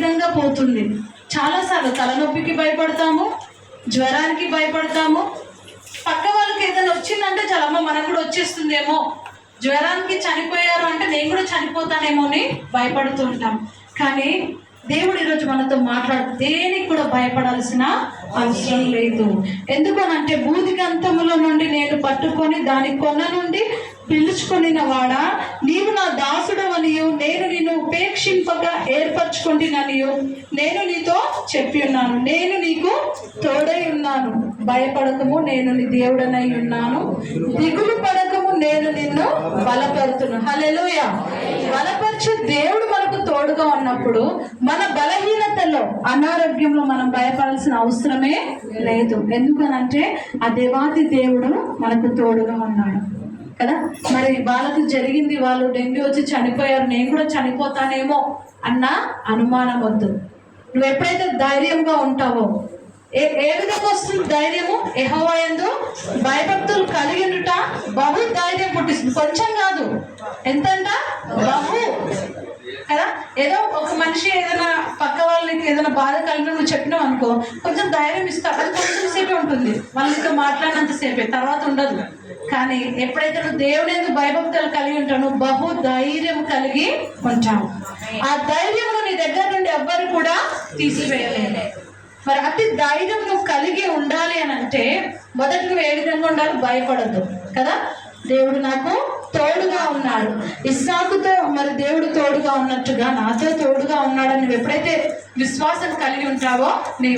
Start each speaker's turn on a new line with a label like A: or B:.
A: విధంగా పోతుంది. చాలాసార్లు తలనొప్పికి భయపడతాము జ్వరానికి భయపడతాము. పక్క వాళ్ళకి ఏదైనా వచ్చిందంటే చాలా అమ్మ మనకు కూడా వచ్చేస్తుందేమో. జ్వరానికి చనిపోయారు అంటే నేను కూడా చనిపోతానేమో అని భయపడుతూ ఉంటాం. కానీ దేవుడు ఈరోజు మనతో మాట్లాడు దేనికి కూడా భయపడాల్సిన అవసరం లేదు. ఎందుకనంటే భూదిగంతములో నుండి నేను పట్టుకొని దాని కొన నుండి పిలుచుకొనిన వాడా నీవు నా దాసుడు నిన్ను ఉపేక్షింపగా ఏర్పరచుకుంటున్నానియు నేను నీతో చెప్పి ఉన్నాను. నేను నీకు తోడై ఉన్నాను. భయపడకము నేను నీ దేవుడనై ఉన్నాను. దిగులు పడకము నేను నిన్ను బలపరుతును. హలెలుయ బలపరచు దేవుడు మనకు తోడుగా ఉన్నప్పుడు మన బలహీనతలో అనారోగ్యంలో మనం భయపడాల్సిన అవసరమే లేదు. ఎందుకనంటే ఆ దేవాది దేవుడు మనకు తోడుగా ఉన్నాడు. కదా? మరి వాళ్ళకు జరిగింది వాళ్ళు డెంగ్యూ వచ్చి చనిపోయారు నేను కూడా చనిపోతానేమో అన్న అనుమానం వద్దు. నువ్వు ఎప్పుడైతే ధైర్యంగా ఉంటావో ఏ ఏ విధంగా వస్తుంది ధైర్యము? ఎహోవాయందు భయభక్తులు కలిగి ఉండుట బహు ధైర్యం పుట్టిస్తుంది. కొంచెం కాదు ఎంతంట? బహు. కదా? ఏదో మనిషి ఏదైనా పక్క వాళ్ళకి ఏదైనా బాధ కలిగిన నువ్వు చెప్పినావు అనుకో కొంచెం ధైర్యం ఇస్తావు అది కొంచెం సేపే ఉంటుంది. వాళ్ళతో మాట్లాడినంత సేపే. తర్వాత ఉండదు. కానీ ఎప్పుడైతే నువ్వు దేవుని ఎందుకు భయభక్తులు కలిగి ఉంటావు నువ్వు బహు ధైర్యం కలిగి ఉంటావు. ఆ ధైర్యం నీ దగ్గర నుండి ఎవ్వరు కూడా తీసివేయలేదు. మరి అతి ధైర్యం నువ్వు కలిగి ఉండాలి అని అంటే మొదటి నువ్వు ఏ విధంగా ఉండాలి? భయపడద్దు. కదా? దేవుడు నాకు తోడుగా ఉన్నాడు. ఇస్సాకుతో మరి దేవుడు తోడుగా ఉన్నట్టుగా నాతో తోడుగా ఉన్నాడని నువ్వు ఎప్పుడైతే విశ్వాసం కలిగి ఉంటావో నీ